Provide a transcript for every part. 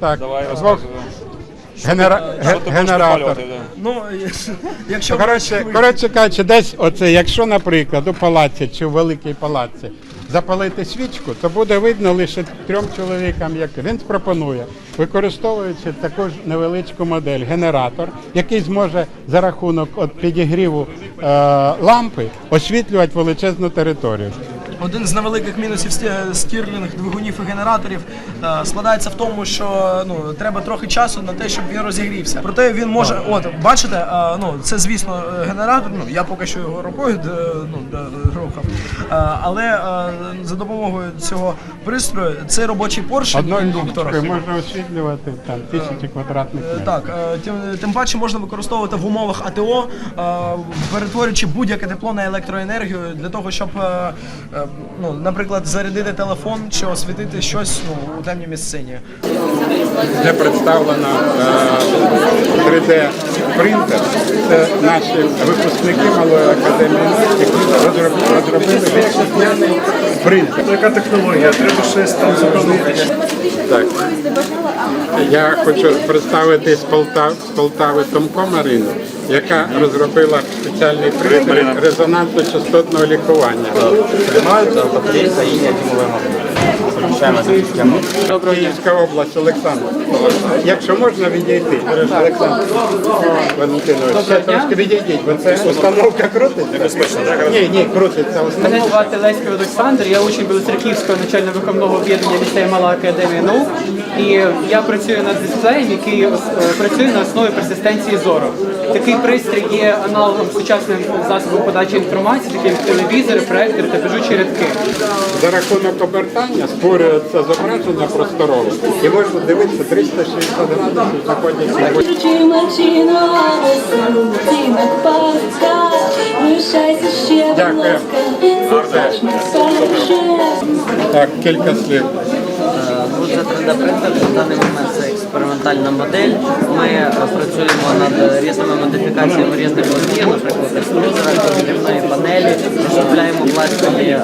Так, Давай двох розказуй. генера... Що ти будеш генератор. підпалювати, да? Ну, якщо Коротше, коротше кажучи, десь оце, якщо, наприклад, у палаці чи у великій палаці запалити свічку, то буде видно лише трьом чоловікам, як він пропонує, використовуючи таку ж невеличку модель, генератор, який зможе за рахунок от підігріву е, лампи освітлювати величезну територію. Один з невеликих мінусів сті- стірлінг двигунів і генераторів е, складається в тому, що ну треба трохи часу на те, щоб він розігрівся. Проте він може, от бачите, е, ну це звісно генератор. Ну я поки що його рукою е, ну, рухав. Але за допомогою цього пристрою цей робочий Одною індуктора. можна освітлювати там тисячі квадратних метрів. Так, тим, тим паче можна використовувати в умовах АТО, перетворюючи будь-яке тепло на електроенергію для того, щоб, ну, наприклад, зарядити телефон чи освітити щось ну, у темній місцині. де представлено е, 3D принтер. Це наші випускники малої академії які розроб- розробили вітчизняний принтер. Яка технологія? Треба щось там зробити. Так. Я хочу представити з Полтави, з Полтави Томко Марину, яка розробила спеціальний принтер резонансно-частотного лікування. Київська область, Олександр. Якщо можна відійти, Олександр Валентинович, ще трошки відійдіть, бо це установка крутиться. Небезпечно. Ні, ні, крутиться Мене установка. звати Леський Олександр, я учень Білоцерківського навчально-виховного об'єднання ліцею Мала Академія наук. І я працюю над дисплеєм, який е, працює на основі персистенції зору. Такий пристрій є аналогом сучасним засобом подачі інформації, таким як телевізори, проектори та пишучі рядки. За рахунок обертання створюється зображення просторове і можна дивитися 360 градусів, будь Дякую. Так, кілька слів. Це 3D-принтер, на даний момент це експериментальна модель. Ми е, працюємо над різними модифікаціями різних логів, наприклад, екструзера, конструктивної панелі, розробляємо пластикові,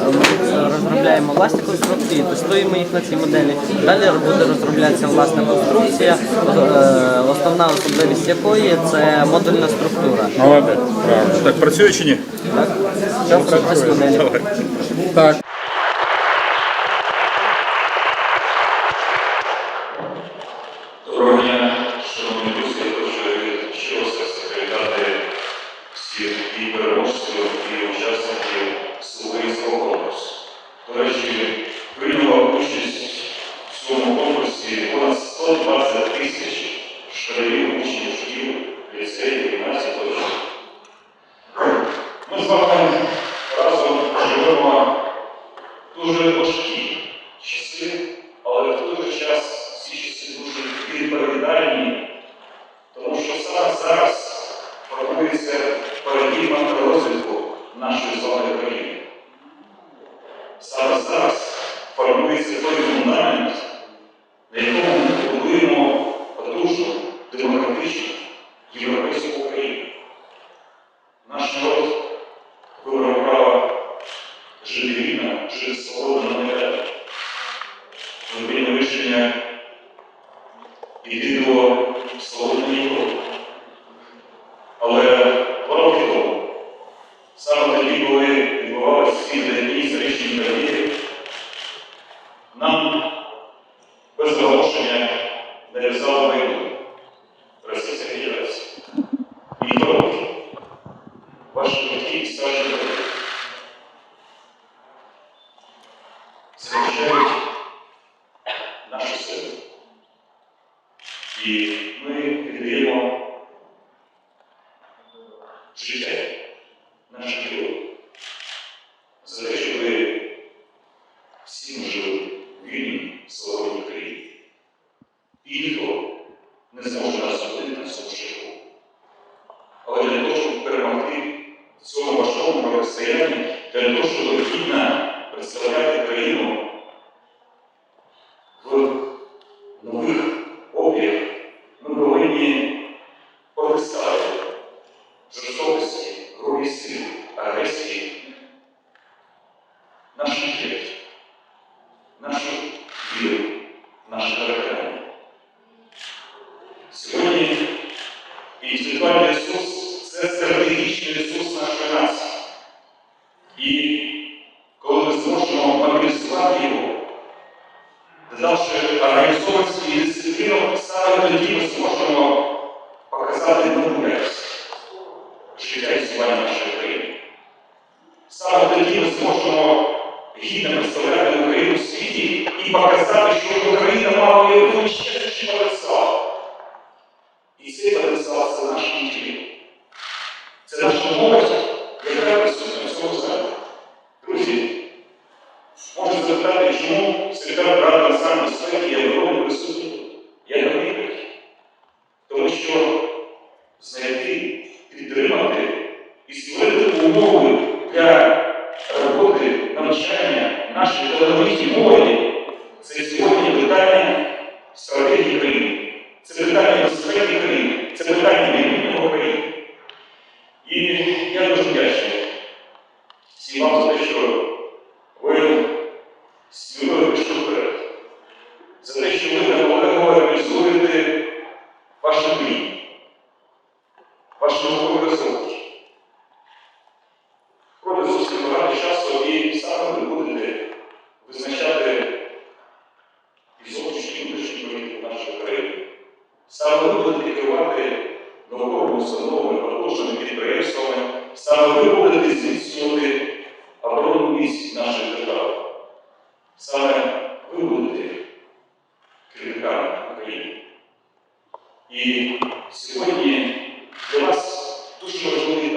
розробляємо власні конструкції, тестуємо їх на цій моделі. Далі буде розроблятися власна конструкція, е, основна особливість якої це модульна структура. Молодець. Так, працює чи ні? Ось модель. Так. Відповідальні, тому що саме зараз формується парадігма розвитку нашої з вами країни. Саме зараз формується той фундамент, на якому ми будуємо потужну, демократичну європейську Україну. Наш народ вибрав право жити вільно, жити свободно на. Ми рішення до свободної Європи. Але два роки тому, саме тоді, коли відбувалися всі дні історичні події, нам без оголошення нав'язала війну Російська Федерація. І два ваші батьки і старші захищають нашу силу. І ми віддаємо життя наших героїв за те, щоб ви всі ми жили в вільній, свободній країні. І ніхто не зможе нас reforçar того, що знайти, підтримати і створити умови для роботи навчання нашої талановитій молоді. ідентифікувати науковими установами, потужними підприємствами, саме виробити, здійснювати оборонну місць нашої держави, саме виводити керівника України. І сьогодні для вас дуже важливий